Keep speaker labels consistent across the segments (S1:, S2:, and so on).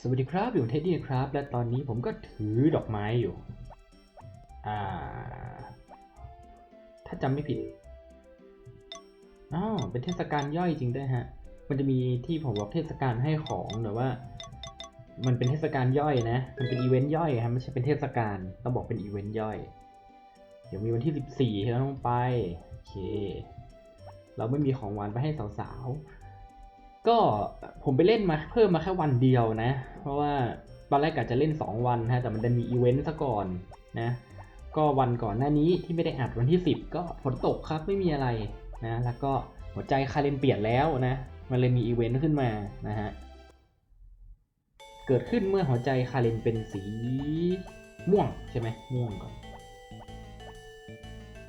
S1: สวัสดีครับ อยู่เท็ดดี้ครับ และตอนนี้ผมก็ถือดอกไม้อยู่ อ่า ถ้าจำไม่ผิดอ๋อเป็นเทศกาลย่อยจริงด้วยฮะ มันจะมีที่ผมบอกเทศกาลให้ของแต่ว่า มันเป็นเทศกาลย่อยนะ มันเป็นอีเวนต์ย่อยครับไม่ใช่เป็นเทศกาลต้องบอกเป็นอีเวนต์ย่อย เดี๋ยวมีวันที่ 14ที่เราต้องไป โอเค เราไม่มีของหวานไปให้สาวๆ ก็ผมไปเล่นมาเพิ่มมาแค่วันเดียวนะ เพราะว่าตอนแรกกะจะเล่น 2 วันฮะแต่มันดันมีอีเวนต์ซะก่อนนะ ก็วันก่อนหน้านี้ที่ไม่ได้อัดวันที่ 10 ก็ฝนตกครับไม่มีอะไรนะ แล้วก็หัวใจคาเรนเปลี่ยนแล้วนะ มันเลยมีอีเวนต์ขึ้นมานะฮะเกิดขึ้นเมื่อหัวใจคาเรนเป็นสีม่วงใช่ไหมม่วงก่อน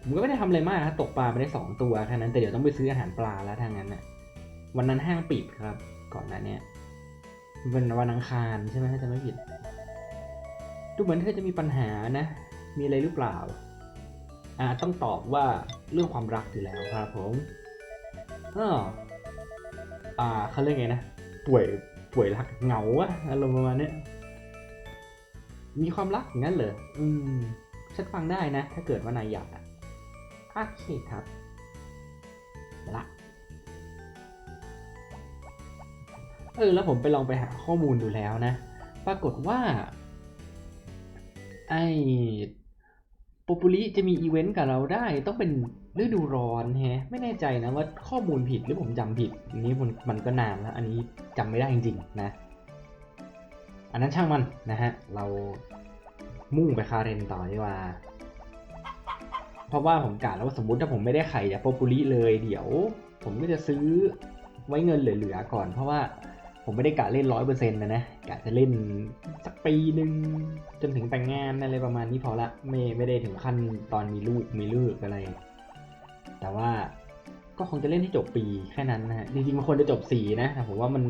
S1: ผมก็ไม่ได้ทำอะไรมากนะตกปลาไปได้สองตัวแค่นั้นแต่เดี๋ยวต้องไปซื้ออาหารปลาแล้วทางนั้นน่ะ วันนั้นห้างปิดครับ ก่อนหน้านี้เป็นวันอังคารใช่ไหมถ้าจะไม่ผิด ดูเหมือนเธอจะมีปัญหานะ มีอะไรหรือเปล่า อ่าต้องตอบว่าเรื่องความรักอยู่แล้วครับผมอ้ออ่าเขาเรียกไงนะ ป่วยป่วยรักเหงาอะอารมณ์ประมาณนี้มีความรักอย่างนั้นเหรอ อืม ฉันฟังได้นะ ถ้าเกิดว่านายอยากอะโอเคครับไปละ เออแล้วผมไปลองไปหาข้อมูลดูแล้วนะ ปรากฏว่า ไอ้ปปุริจะมีอีเวนต์กับเราได้ต้องเป็นฤดูร้อนแฮะ ไม่แน่ใจนะว่าข้อมูลผิดหรือผมจำผิด อันนี้มันมันก็นานแล้ว อันนี้จำไม่ได้จริงๆนะ อันนั้นช่างมันนะฮะ เรามุ่งไปคาเรนต่อดีกว่า เพราะว่าผมกะแล้วว่าสมมติถ้าผมไม่ได้ไข่จากปปุริเลย เดี๋ยว ผมก็จะซื้อไว้เงินเหลือๆก่อน เพราะว่า ผมไม่ได้กะเล่นร้อยเปอร์เซ็นต์นะนะกะจะเล่นสักปีหนึ่งจนถึงแต่งงานอะไรประมาณนี้พอละไม่ไม่ได้ถึงขั้นตอนมีลูกมีลูกอะไร แต่ว่าก็คงจะเล่นให้จบปีแค่นั้นนะฮะจริงๆมันควรจะจบสี่นะแต่ผมว่ามัน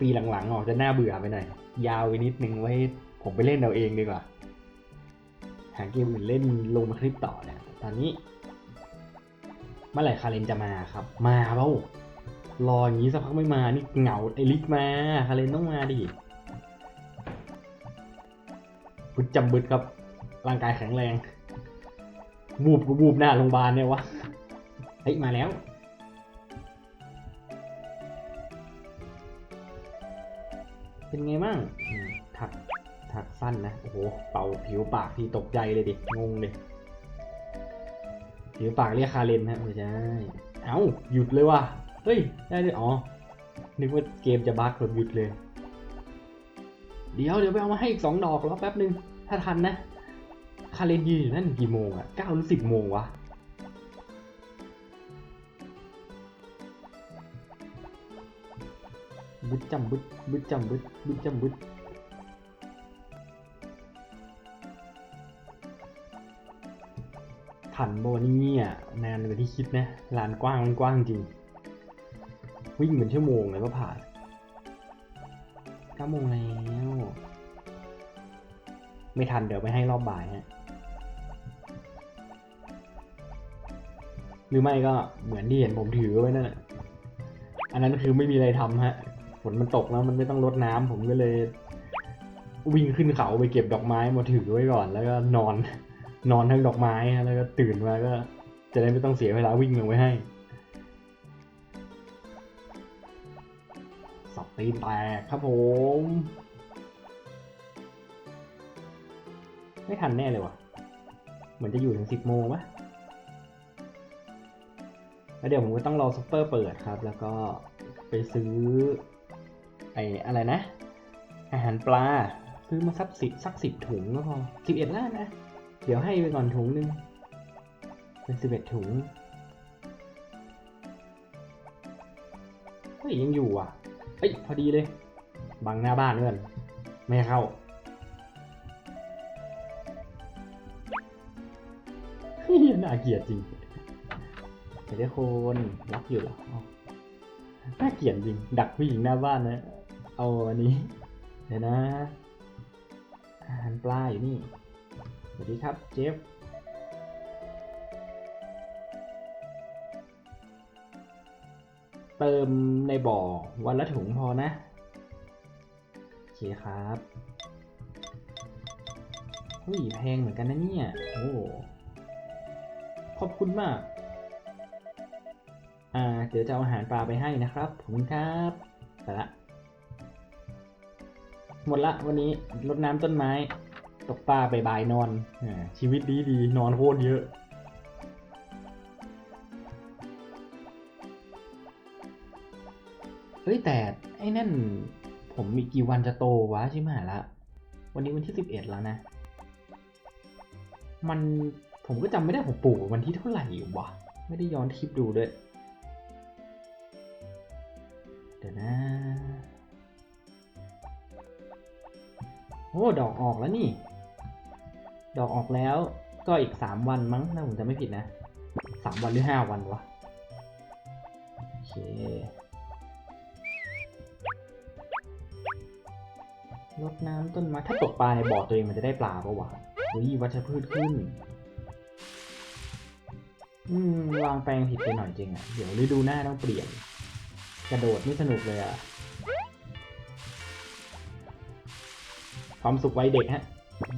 S1: ปีหลังๆออกจะน่าเบื่อไปหน่อยยาวไปนิดนึงไว้ผมไปเล่นเอาเองดีกว่าหาเกมอื่นเล่นลงมาคลิปต่อเนี่ยตอนนี้เมื่อไหร่คาเรนจะมาครับ มาเปล่า รออย่างนี้สักพักไม่มา นี่เหงาไอลิกมาคาเรนต้องมาดิบึดจำบึดครับ ร่างกายแข็งแรงบูบก็บูบหน้าโรงพยาบาลเนี่ยวะ เฮ้ย มาแล้ว เป็นไงบ้างถักถักสั้นนะ โอ้โห เป่าผิวปากที่ตกใจเลยดิ งงเลย ผิวปากเรียกคาเรนฮะไม่ใช่ เอ้า หยุดเลยว่ะ เฮ้ย ได้เลยอ๋อ นึกว่าเกมจะบั๊กแบบหยุดเลย เดี๋ยวเดี๋ยวไปเอามาให้อีกสองดอกรอแป๊บนึง ถ้าทันนะ คาเรนยืนอยู่นั่นกี่โมงอะเก้าหรือสิบโมงวะบึดจำบึดบึดจำบึดบึดจำบึดถันโบนี่อะนานกว่าที่คิดนะลานกว้างมันกว้างจริง วิ่งเป็นชั่วโมงเลยก็ผ่านเก้าโมงแล้ว ไม่ทันเดี๋ยวไปให้รอบบ่ายฮะหรือไม่ก็เหมือนที่เห็นผมถือไว้นั่นแหละอันนั้นคือไม่มีอะไรทำฮะฝนมันตกแล้วมันไม่ต้องรดน้ำผมก็เลย วิ่งขึ้นเขาไปเก็บดอกไม้มาถือไว้ก่อน แล้วก็นอน นอนทั้งดอกไม้ฮะแล้วก็ตื่นมาก็ จะได้ไม่ต้องเสียเวลาวิ่งลงไว้ให้ ตีนแตกครับผม ไม่ทันแน่เลยว่ะ เหมือนจะอยู่ถึงสิบโมงวะแล้วเดี๋ยวผมก็ต้องรอซุปเปอร์เปิดครับ แล้วก็ไปซื้อ ไอ้อะไรนะ อาหารปลา ซื้อมาสักสิบสักสิบถุงก็พอสิบเอ็ดล้านนะ เดี๋ยวให้ไปก่อนถุงหนึง เป็นสิบเอ็ดถุงเฮ้ยยังอยู่อะ อ้ยพอดีเลย บังหน้าบ้านเพื่อนไม่เข้าเฮ้ยน่าเกลียดจริงเดี๋ยวได้คนล็อกอยู่หรออ๋อน่าเกลียดจริง ดักผู้หญิงหน้าบ้านนะ เอาอันนี้ เดี๋ยวนะอาหารปลาอยู่นี่ สวัสดีครับเจฟ เติมในบ่อวันละถุงพอนะเคครับเฮ้ยแพงเหมือนกันนะเนี่ย โอ้ขอบคุณมาก อ่า เดี๋ยวจะเอาอาหารปลาไปให้นะครับขอบคุณครับไปละ หมดละวันนี้รดน้ำต้นไม้ ตกปลาบายบายนอนอาชีวิตดีดีนอนโคตรเยอะ เฮ้ยแต่ไอ้นั่น ผมมีกี่วันจะโตวะชิมหายละ วันนี้วันที่สิบเอ็ดแล้วนะ มันผมก็จำไม่ได้ผมปลูกวันที่เท่าไหร่วะ ไม่ได้ย้อนคลิปดูด้วย เดี๋ยวนะ โอ้ดอกออกแล้วนี่ ดอกออกแล้วก็อีกสามวันมั้งถ้าผมจะไม่ผิดนะสามวันหรือห้าวันวะ โอเค รดน้ำต้นไม้ถ้าตกปลาในบ่อตัวเองมันจะได้ปลาปะวะเฮ้ยวัชพืชขึ้น อืม วางแปลงผิดไปหน่อยจริงอะ่ะ เดี๋ยวฤดูหน้าต้องเปลี่ยน กระโดดไม่สนุกเลยอะ่ะ ความสุขวัยเด็กฮะ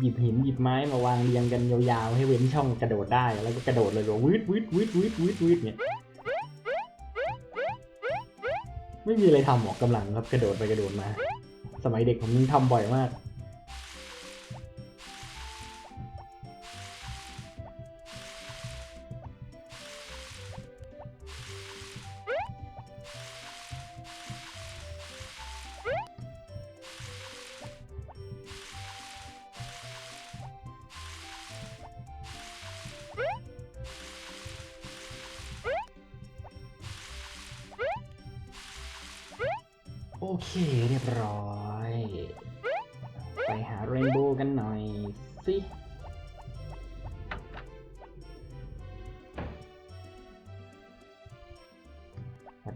S1: หยิบหินหยิบไม้มาวางเรียงกันยาวๆ ให้เว้นช่องกระโดดได้ แล้วก็กระโดดเลยแบบวืดวืดวืดวืดวืดวืดเนี่ยไม่มีอะไรทำหรอกกำลังครับกระโดดไปกระโดดมา สมัยเด็กผมยิ่งทำบ่อยมาก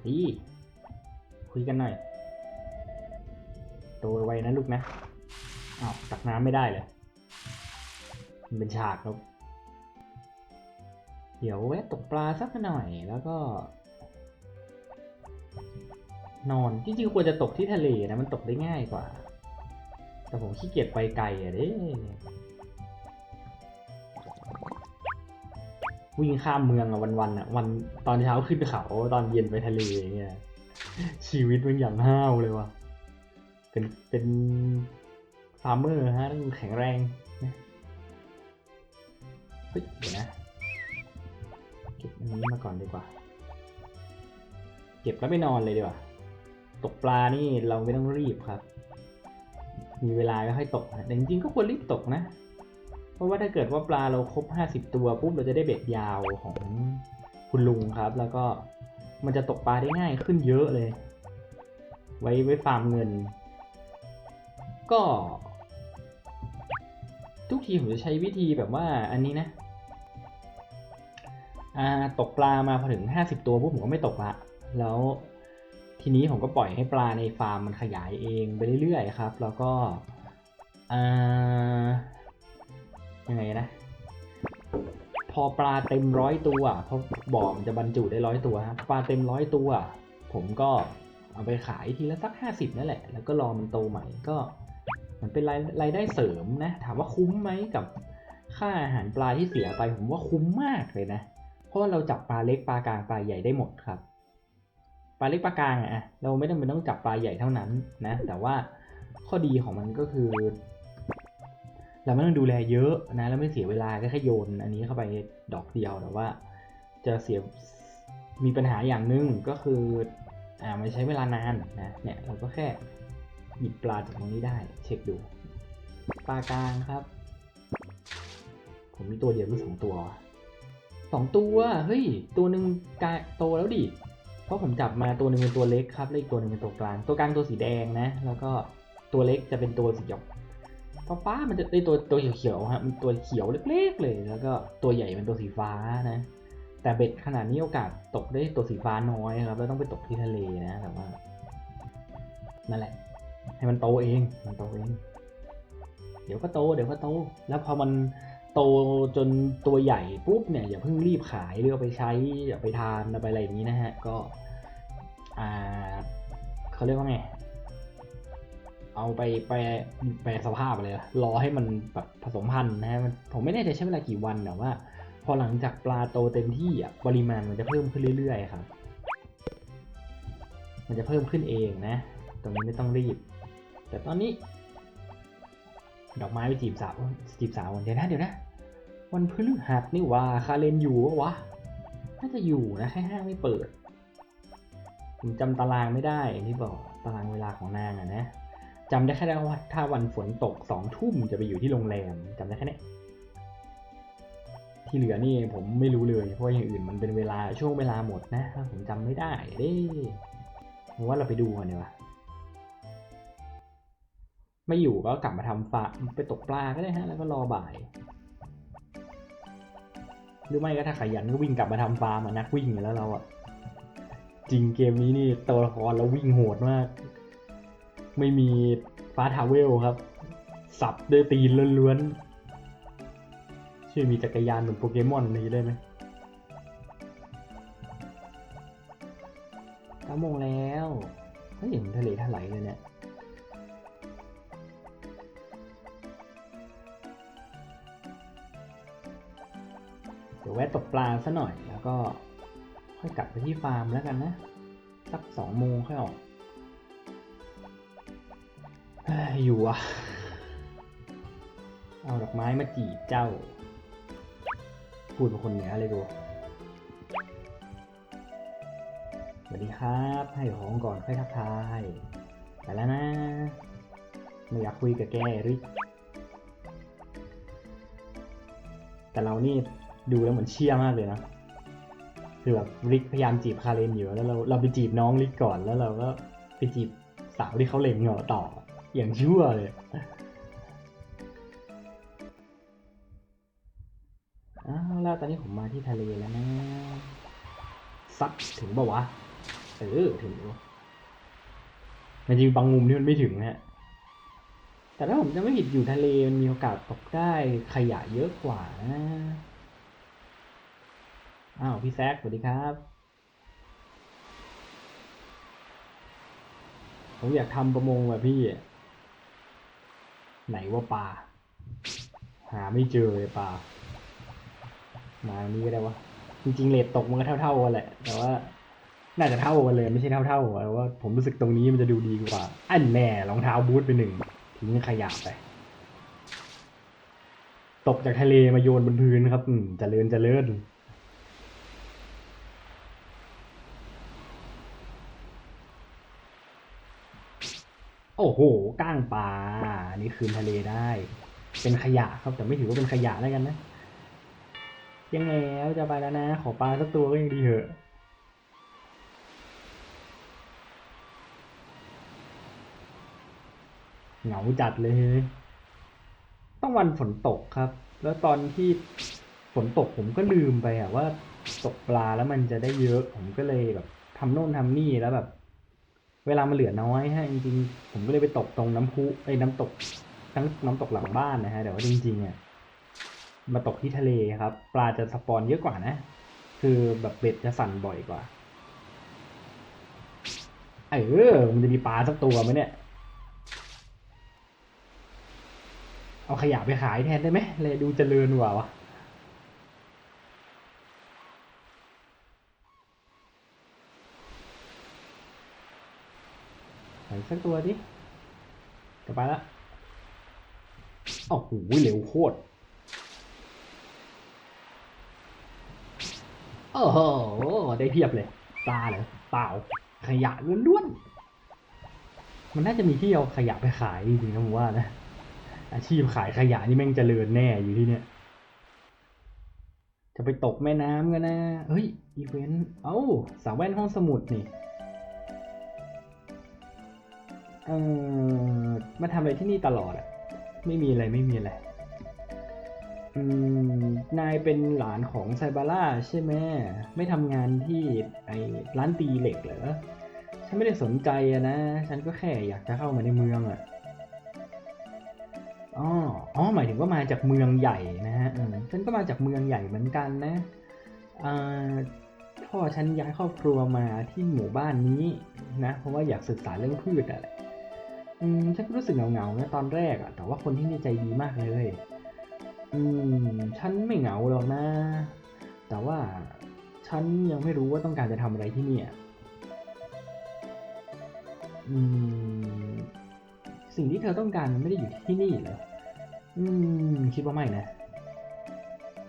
S1: ดีคุยกันหน่อย โตไวนะลูกนะอ้าวตักน้ำไม่ได้เลยมันเป็นฉากครับ เดี๋ยวแวะตกปลาสักหน่อยแล้วก็ นอนจริงๆควรจะตกที่ทะเลนะมันตกได้ง่ายกว่า แต่ผมขี้เกียจไปไกลอะเด้ วิ่งข้ามเมืองอะวันๆอะวันตอนเช้าขึ้นเขาตอนเย็นไปทะเลอย่างเงี้ยชีวิตมันอย่างห้าวเลยว่ะเป็นเป็นฟาร์มเมอร์ฮะต้องแข็งแรงนะเฮ้ยเดี๋ยวนะเก็บอันนี้มาก่อนดีกว่า เก็บแล้วไปนอนเลยดีกว่า ตกปลานี่เราไม่ต้องรีบครับ มีเวลาก็ค่อยตกแต่จริงๆก็ควรรีบตกนะ ราะว่าถ้าเกิดว่าปลาเราครบห้าสิบตัวปุ๊บเราจะได้เบ็ดยาวของคุณลุงครับ แล้วก็มันจะตกปลาได้ง่ายขึ้นเยอะเลย ไว้ไว้ฟาร์มเงิน ก็ ทุกทีผมจะใช้วิธีแบบว่าอันนี้นะอ่าตกปลามาพอถึงห้าสิบตัวปุ๊บผมก็ไม่ตกละแล้วทีนี้ผมก็ปล่อยให้ปลาในฟาร์มมันขยายเองไปเรื่อยๆครับ แล้วก็อ่า ยังไงนะ พอปลาเต็มร้อยตัวเพราะบ่อมันจะบรรจุได้ร้อยตัวครับปลาเต็มร้อยตัว ผมก็เอาไปขายทีละสักห้าสิบนั่นแหละ แล้วก็รอมันโตใหม่ก็มันเป็นรายรายได้เสริมนะ ถามว่าคุ้มไหมกับค่าอาหารปลาที่เสียไปผมว่าคุ้มมากเลยนะ เพราะว่าเราจับปลาเล็กปลากลางปลาใหญ่ได้หมดครับ ปลาเล็กปลากลางอะเราไม่จำเป็นต้องจับปลาใหญ่เท่านั้นนะ แต่ว่าข้อดีของมันก็คือ เราไม่ต้องดูแลเยอะนะแล้วไม่เสียเวลาก็แค่โยนอันนี้เข้าไปดอกเดียวแต่ว่า จะเสียมีปัญหาอย่างหนึ่งก็คืออ่ามันใช้เวลานานนะเนี่ยเราก็แค่หยิบปลาจากตรงนี้ได้ เช็คดู ปลากลางครับ ผมมีตัวเดียวหรือสองตัวสองตัวเฮ้ยตัวหนึ่งกลายโตแล้วดิเพราะผมจับมาตัวหนึ่งเป็นตัวเล็กครับแล้วอีกตัวหนึ่งเป็นตัวกลาง ตัวกลางตัวสีแดงนะ แล้วก็ตัวเล็กจะเป็นตัวสีเขียว ฟ้ามันจะได้ตัวตัวเขียวๆฮะมันตัวเขียวเล็กๆเลย แล้วก็ตัวใหญ่เป็นตัวสีฟ้านะ แต่เบ็ดขนาดนี้โอกาสตกได้ตัวสีฟ้าน้อยครับแล้วต้องไปตกที่ทะเลนะแต่ว่านั่นแหละ ให้มันโตเองมันโตเอง เดี๋ยวก็โต เดี๋ยวก็โต แล้วพอมันโตจนตัวใหญ่ปุ๊บเนี่ยอย่าเพิ่งรีบขายหรือเอาไปใช้อย่าไปทานเอาไปอะไรอย่างนี้นะฮะก็อ่าเขาเรียกว่าไง เอาไปแปรแปรสภาพเลยอะรอให้มันแบบผสมพันธุ์นะฮะมันผมไม่แน่ใจใช้เวลากี่วันแต่ว่า พอหลังจากปลาโตเต็มที่อะปริมาณมันจะเพิ่มขึ้นเรื่อยๆครับ มันจะเพิ่มขึ้นเองนะ ตรงนี้ไม่ต้องรีบ แต่ตอนนี้ ดอกไม้ไปจีบสาวจีบสาววันเดี๋ยวนะเดี๋ยวนะวันพฤหัสนี่ว่าคาเลนอยู่วะน่าจะอยู่นะแค่ห้างไม่เปิดผมจำตารางไม่ได้อย่างที่บอกตารางเวลาของนางอะนะ จำได้แค่ว่าถ้าวันฝนตกสองทุ่มจะไปอยู่ที่โรงแรมจำได้แค่เนี้ยที่เหลือนี่ผมไม่รู้เลยเพราะอย่างอื่นมันเป็นเวลาช่วงเวลาหมดนะผมจำไม่ได้เด้ว่าเราไปดูกันดีกว่าไม่อยู่ก็กลับมาทำฟาไปตกปลาก็ได้ฮะแล้วก็รอบ่าย หรือไม่ก็ถ้าขยันก็วิ่งกลับมาทำฟาร์มอะนักวิ่งอยู่แล้วเราอะจริงเกมนี้นี่ตัวละครเราวิ่งโหดมาก ไม่มีฟ้าทาวเวลครับ สับด้วยตีนล้วนๆชื่อมีจักรยานเหมือนโปเกมอนนี้ได้ไหมเก้าโมงแล้วเฮ้ยเห็นทะเลทลายเลยเนี่ยเดี๋ยวแวะตกปลาซะหน่อยแล้วก็ค่อยกลับไปที่ฟาร์มแล้วกันนะ สักสองโมงค่อยออก อยู่อะเอาดอกไม้มาจีบเจ้า พูดเป็นคนเหนือเลยดูสวัสดีครับ ให้ของก่อนค่อยทักทายไปแล้วนะ ไม่อยากคุยกับแกริแต่เรานี่ดูแล้วเหมือนเชี่ยมากเลยนะ คือแบบริกพยายามจีบคาเรนอยู่แล้วเราเราไปจีบน้องริกก่อนแล้วเราก็ไปจีบสาวที่เขาเล็งเราต่อ อย่างชั่วเลยอ้าวแล้วตอนนี้ผมมาที่ทะเลแล้วนะซัดถึงปะวะ เออถึงอยู่มันจะมีบางมุมที่มันไม่ถึงนะฮะ แต่ถ้าผมจะไม่ผิดอยู่ทะเลมันมีโอกาสตกได้ขยะเยอะกว่านะอ้าวพี่แซคสวัสดีครับ ผมอยากทำประมงแบบพี่ ไหนว่าปลา หาไม่เจอเลยปลา มาอันนี้ก็ได้วะ จริงๆเลทตกมันก็เท่าๆกันแหละ แต่ว่า น่าจะเท่ากันเลยไม่ใช่เท่าๆแต่ว่าผมรู้สึกตรงนี้มันจะดูดีกว่า อันแน่รองเท้าบูทไปหนึ่งทิ้งขยะไป ตกจากทะเลมาโยนบนพื้นครับ อืมเจริญเจริญ โอ้โหก้างปลาอันนี้คืนทะเลได้ เป็นขยะครับแต่ไม่ถือว่าเป็นขยะแล้วกันนะ ยังไงแล้วจะไปแล้วนะ ขอปลาสักตัวก็ยังดีเถอะเหงาจัดเลย ต้องวันฝนตกครับ แล้วตอนที่ฝนตกผมก็ลืมไปอะว่าตกปลาแล้วมันจะได้เยอะ ผมก็เลยแบบทำโน่นทำนี่แล้วแบบ เวลามันเหลือน้อยฮะจริงๆผมก็เลยไปตกตรงน้ำพุไอ้น้ำตกทั้งน้ำตกหลังบ้านนะฮะแต่ว่าจริงๆอะมาตกที่ทะเลครับ ปลาจะสปอนเยอะกว่านะ คือแบบเบ็ดจะสั่นบ่อยกว่าเออมันจะมีปลาสักตัวไหมเนี่ย เอาขยะไปขายแทนได้ไหมเลยดูเจริญกว่าวะ สักตัวดิจะไปละโอ้โหเร็วโคตรโอ้โหได้เพียบเลยปลาเหรอเปล่า ขยะล้วนๆ มันน่าจะมีที่เอาขยะไปขายจริงๆนะผมว่านะ อาชีพขายขยะนี่แม่งเจริญแน่อยู่ที่เนี่ยจะไปตกแม่น้ำกันนะ เฮ้ย อีเวนต์ เอ้าสาวแว่นห้องสมุดนี่ เออมาทำอะไรที่นี่ตลอดอะไม่มีอะไรไม่มีอะไรอืมนายเป็นหลานของไซบาร่าใช่ไหมไม่ทำงานที่ไอ้ร้านตีเหล็กเหรอฉันไม่ได้สนใจอะนะ ฉันก็แค่อยากจะเข้ามาในเมืองอะอ๋ออ๋อหมายถึงว่ามาจากเมืองใหญ่นะฮะฉันก็มาจากเมืองใหญ่เหมือนกันนะอ่าพ่อฉันย้ายครอบครัวมาที่หมู่บ้านนี้นะ เพราะว่าอยากศึกษาเรื่องพืชอะแหละ อืมฉันก็รู้สึกเหงาๆนะตอนแรกอะแต่ว่าคนที่นี่ใจดีมากเลย อืม ฉันไม่เหงาหรอกนะ แต่ว่าฉันยังไม่รู้ว่าต้องการจะทำอะไรที่นี่ยอืม สิ่งที่เธอต้องการมันไม่ได้อยู่ที่นี่เหรอ อืม คิดว่าไม่นะ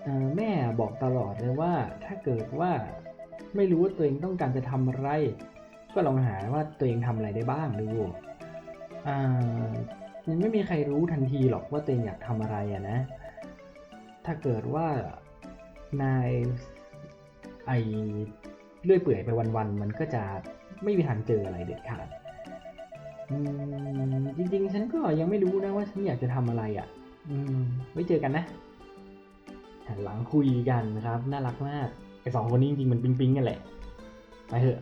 S1: อ่อแม่บอกตลอดเลยว่า ถ้าเกิดว่าไม่รู้ว่าตัวเองต้องการจะทำอะไร ก็ลองหาว่าตัวเองทำอะไรได้บ้างดู อ่ามันไม่มีใครรู้ทันทีหรอกว่าตัวเองอยากทำอะไรอะนะ ถ้าเกิดว่านายไอเลื่อยเปื่อยไปวันๆ มันก็จะไม่มีทางเจออะไรเด็ดขาดจริง ๆ ฉันก็ยังไม่รู้นะว่าฉันอยากจะทำอะไรอะ่ะ อืม ไว้เจอกันนะหันหลังคุยกันนะครับ น่ารักมากไอสองคนนี้จริงๆมันปิ๊งๆกันแหละ ไปเถอะ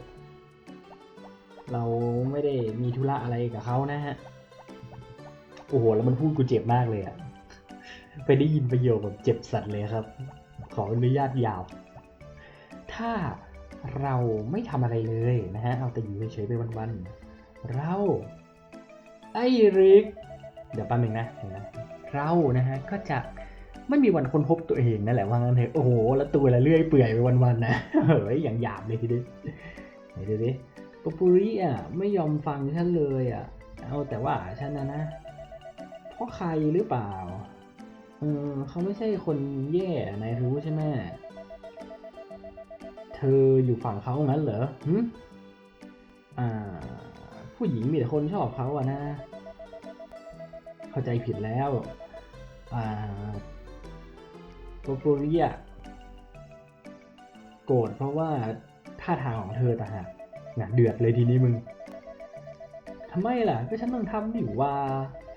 S1: เราไม่ได้มีธุระอะไรกับเขานะฮะ โอ้โห แล้วมันพูดกูเจ็บมากเลยอะไปได้ยินประโยคแบบเจ็บสัตว์เลยครับ ขออนุญาตยาว ถ้าเราไม่ทำอะไรเลยนะฮะ เอาแต่อยู่เฉยๆไปวันๆ เรา ไอ้ริก เดี๋ยวแป๊บนึงนะเดี๋ยวนะเรานะฮะ ก็จะไม่มีวันค้นพบตัวเองนั่นแหละว่างั้นเถอะ โอ้โห แล้วตัวละเลื่อยเปื่อยไปวันๆนะ เฮ้ยอย่างหยาบเลยทีเดียวไหนดูดิ ปปุริอะไม่ยอมฟังฉันเลยอะ เอาแต่ว่าฉันนะนะ เพราะใครหรือเปล่า เออเขาไม่ใช่คนแย่นายรู้ใช่ไหมเธออยู่ฝั่งเขางั้นเหรอหึอ่า ผู้หญิงมีแต่คนชอบเขาอะนะ เข้าใจผิดแล้ว อ่าปปุริอะโกรธเพราะว่าท่าทางของเธอต่างหาก นะเดือดเลยทีนี้มึงทำไมล่ะ ก็ฉันต้องทำดิว่า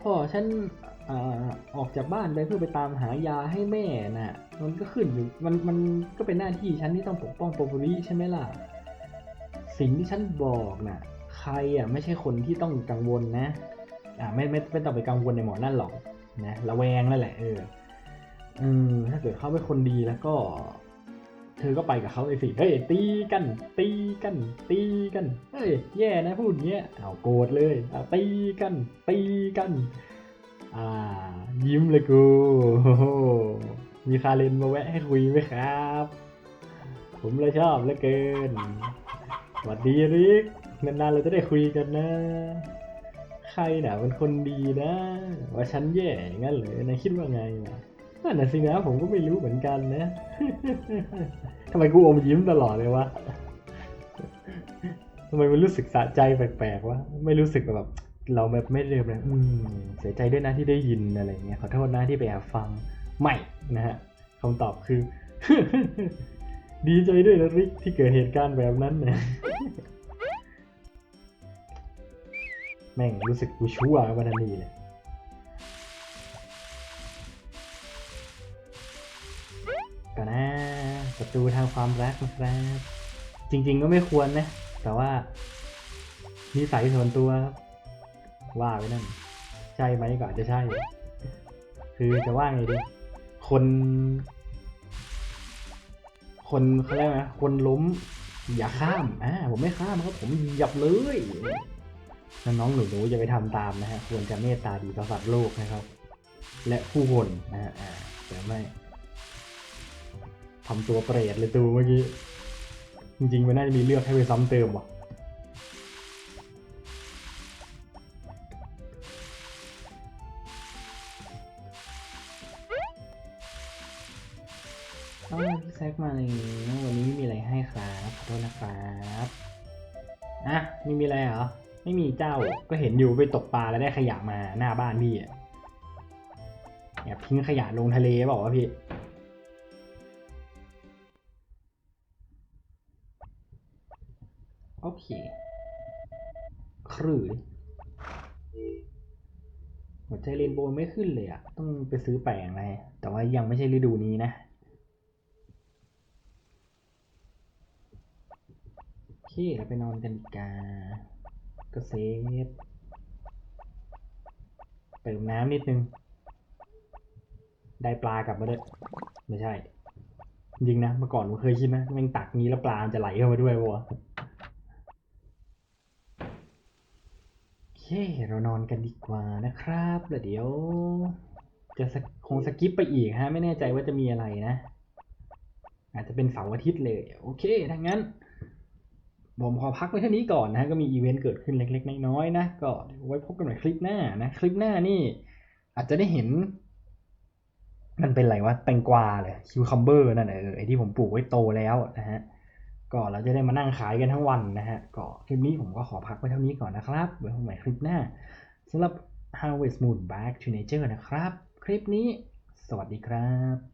S1: พ่อฉันอออกจากบ้านไปเพื่อไปตามหายาให้แม่น่ะ มันก็ขึ้นอยู่มันมันก็เป็นหน้าที่ฉันที่ต้องปกป้องโปรบุริใช่ไหมล่ะ สิ่งที่ฉันบอกน่ะ ใครอะไม่ใช่คนที่ต้องกังวลนะ อ่าไม่ไม่ไม่ต้องไปกังวลในหมอนั่นหรอกนะระแวงนั่นแหละเอออืมถ้าเกิดเขาเป็นคนดีแล้วก็ เธอก็ไปกับเขาเลยสิเฮ้ยตีกัน ตีกัน ตีกันเฮ้ยแย่นะพูดเงี้ยเอาโกรธเลยเอาตีกัน ตีกัน อ่า ยิ้มเลยกูมีคาเลนมาแวะให้คุยไหมครับ ผมเลยชอบเหลือเกินสวัสดีริกนานๆเราจะได้คุยกันนะ ใครน่ะเป็นคนดีนะ ว่าฉันแย่งั้นเหรอนายคิดว่าไงล่ะ นั่นน่ะสินะผมก็ไม่รู้เหมือนกันนะทำไมกูอมยิ้มตลอดเลยวะทำไมมันรู้สึกสะใจแปลกๆวะไม่รู้สึกแบบเราแบบไม่เรียบเลยอืมเสียใจด้วยนะที่ได้ยินอะไรเงี้ยขอโทษนะที่ไปแอบฟังไม่นะฮะคำตอบคือ ดีใจด้วยนะริกที่เกิดเหตุการณ์แบบนั้นนะแม่งรู้สึกกูชั่ววันนทีเลย ก็นะประตูทางความรักนะครับ จริง ๆ ก็ไม่ควรนะ แต่ว่านิสัยส่วนตัวว่าไว้นั่น ใช่ไหมก็อาจจะใช่ คือจะว่าไงดี คน คนเขาเรียกว่าไงคนล้ม อย่าข้ามอ่าผมไม่ข้ามครับผมหยับเลยน้องๆหนูๆอย่าไปทำตามนะฮะควรจะเมตตาดีต่อสัตว์โลกนะครับ และผู้คนนะฮะแต่ไม่ ทำตัวเปรตเลยตูเมื่อกี้ จริงๆมันน่าจะมีเลือกให้ไปซ้ำเติมว่ะเอาล่ะพี่แซกมาเลยวันนี้ไม่มีอะไรให้ครับขอโทษนะครับอะไม่มีอะไรเหรอ ไม่มีเจ้าก็เห็นอยู่ไปตกปลาแล้วได้ขยะมาหน้าบ้านพี่อะแอบทิ้งขยะลงทะเลบอกว่าวะพี่ โอเคครือหัวใจเรนโบว์ไม่ขึ้นเลยอะต้องไปซื้อแปลงนะแต่ว่ายังไม่ใช่ฤดูนี้นะ โอเคเราไปนอนกันดีกาก็เซฟเติมน้ำนิดนึง ได้ปลากลับมาด้วย ไม่ใช่ จริงนะ เมื่อก่อนผมเคยคิดนะแม่งตักนี้แล้วปลามันจะไหลเข้ามาด้วยวะ โอ เคเคเรานอนกันดีกว่านะครับแล้วเดี๋ยว จะคงสกิปไปอีกฮะ ไม่แน่ใจว่าจะมีอะไรนะ อาจจะเป็นเสาร์อาทิตย์เลย โอเคถ้างั้น ผมขอพักไว้เท่านี้ก่อนนะ ก็มีอีเวนต์เกิดขึ้นเล็กๆน้อยๆนะ ก็ไว้พบกันใหม่คลิปหน้านะ คลิปหน้านี่ อาจจะได้เห็น มันเป็นอะไรวะแตงกวาเลยคิวคัมเบอร์นั่นน่ะเออไอที่ผมปลูกไว้โตแล้วนะฮะ ก็เราจะได้มานั่งขายกันทั้งวันนะฮะก็คลิปนี้ผมก็ขอพักไว้เท่านี้ก่อนนะครับไว้พบใหม่คลิปหน้าสำหรับ Harvest Moon Back to Nature นะครับ คลิปนี้ สวัสดีครับ